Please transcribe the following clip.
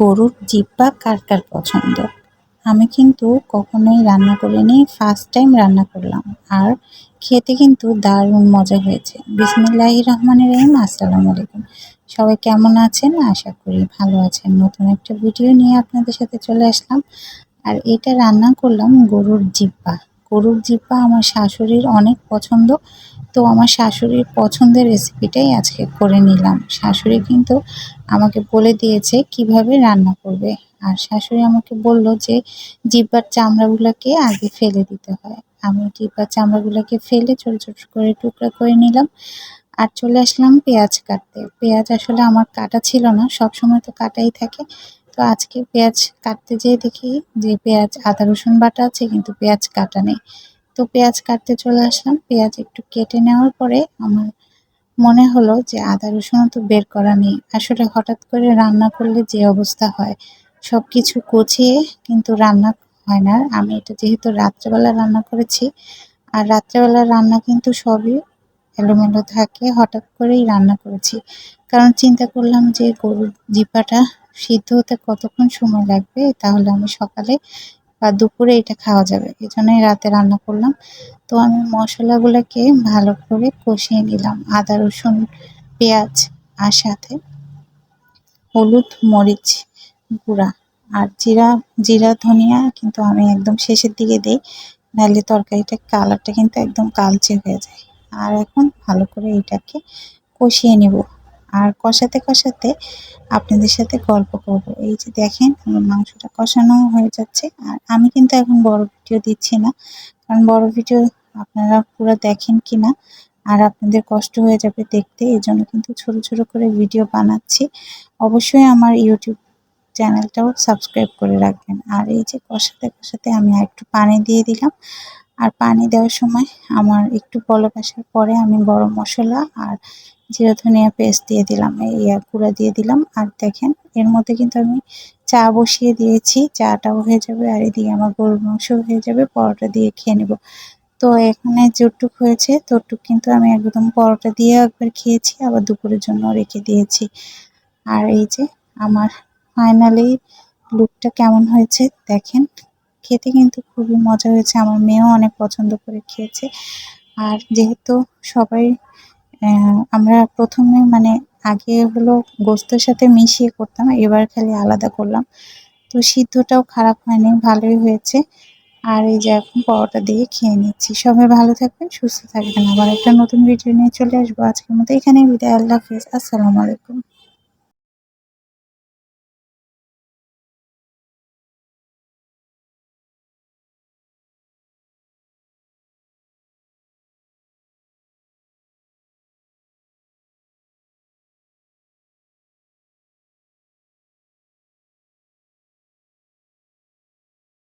গরুর জিব্বা কার কার পছন্দ? আমি কিন্তু কখনোই রান্না করিনি ফার্স্ট টাইম রান্না করলাম। আর খেতে কিন্তু দারুণ মজা হয়েছে। বিসমিল্লাহি রহমানির রহিম, আসসালামু আলাইকুম। সবাই কেমন আছেন? আশা করি ভালো আছেন। নতুন একটা ভিডিও নিয়ে আপনাদের সাথে চলে আসলাম। আর এটা রান্না করলাম গরুর জিব্বা গরুর জিব্বা আমার শাশুড়ির অনেক পছন্দ। তো আমার শাশুড়ির পছন্দের রেসিপিটাই আজকে করে নিলাম। শাশুড়ি কিন্তু আমাকে বলে দিয়েছে কীভাবে রান্না করবে। আর শাশুড়ি আমাকে বলল যে, জিব্বার চামড়াগুলোকে আগে ফেলে দিতে হয়। আমি জিব্বার চামড়াগুলোকে ফেলে ছোট ছোট করে টুকরা করে নিলাম। আর চলে আসলাম পেঁয়াজ কাটতে। পেঁয়াজ আসলে আমার কাটা ছিল না সব সময় তো কাটাই থাকে। তো আজকে পেঁয়াজ কাটতে যেয়ে দেখি যে পেঁয়াজ, আদা রসুন বাটা আছে কিন্তু পেঁয়াজ কাটা নেই। তো পেঁয়াজ কাটতে চলে আসলাম। পেঁয়াজ একটু কেটে নেওয়ার পরে আমার মনে হলো যে আদা রসুনও তো বের করা নেই। আসলে হঠাৎ করে রান্না করলে যে অবস্থা হয় সব কিছু কচিয়ে কিন্তু রান্না হয় না। আমি এটা যেহেতু রাত্রেবেলা রান্না করেছি, আর রাত্রেবেলা রান্না কিন্তু সবই এলোমেলো থাকে, হঠাৎ করেই রান্না করেছি। কারণ চিন্তা করলাম যে গরুর জিপাটা সিদ্ধ হতে কতক্ষণ সময় লাগবে, তাহলে আমি সকালে বা দুপুরে এটা খাওয়া যাবে। এই জন্যই রাতে রান্না করলাম। তো আমি মশলাগুলোকে ভালো করে কষিয়ে নিলাম। আদা, রসুন, পেঁয়াজ আর সাথে হলুদ মরিচ গুঁড়া আর জিরা জিরা, ধনিয়া কিন্তু আমি একদম শেষের দিকে দিই। নাহলে তরকারিটা কালারটা কিন্তু একদম কালচে হয়ে যায়। আর এখন ভালো করে এটাকে কষিয়ে নিব। আর কষাতে কষাতে আপনাদের সাথে গল্প করব। এই যে দেখেন, আমার মাংসটা কষানো হয়ে যাচ্ছে। আর আমি কিন্তু এখন বড় ভিডিও দিচ্ছি না, কারণ বড় ভিডিও আপনারা পুরো দেখেন কি না আর আপনাদের কষ্ট হয়ে যাবে দেখতে। এই জন্য কিন্তু ছোট ছোট করে ভিডিও বানাচ্ছি। অবশ্যই আমার ইউটিউব চ্যানেলটাও সাবস্ক্রাইব করে রাখবেন। আর এই যে কষাতে কষাতে আমি একটু পানি দিয়ে দিলাম। আর পানি দেওয়ার সময় আমার একটু পলক আসার পরে আমি গরম মশলা আর জিরা ধনিয়া পেস্ট দিয়ে দিলাম, এই গুঁড়া দিয়ে দিলাম। আর দেখেন, এর মধ্যে কিন্তু আমি চা বসিয়ে দিয়েছি, চাটাও হয়ে যাবে আর এদিকে আমার গরুর মাংস হয়ে যাবে, পরোটা দিয়ে খেয়ে নেব। তো এখানে যতটুক হয়েছে ততটুক কিন্তু আমি একদম পরোটা দিয়ে একবার খেয়েছি, আবার দুপুরের জন্য রেখে দিয়েছি। আর এই যে আমার ফাইনালি লুকটা কেমন হয়েছে দেখেন, খেতে কিন্তু খুবই মজা হয়েছে, আমার মেয়েও অনেক পছন্দ করে খেয়েছে। আর যেহেতু সবাই আমরা প্রথমে মানে আগে হলো গোস্তের সাথে মিশিয়ে করতাম, এবার খালি আলাদা করলাম। তো সিদ্ধটাও খারাপ হয়নি, ভালোই হয়েছে। আর এই যে এখন পরোটা দিয়ে খেয়ে নিচ্ছি। সবাই ভালো থাকবেন, সুস্থ থাকবেন। আবার একটা নতুন ভিডিও নিয়ে চলে আসব। আজকের মতো এখানে বিদায়। আল্লাহ হাফিজ। আসসালামু আলাইকুম।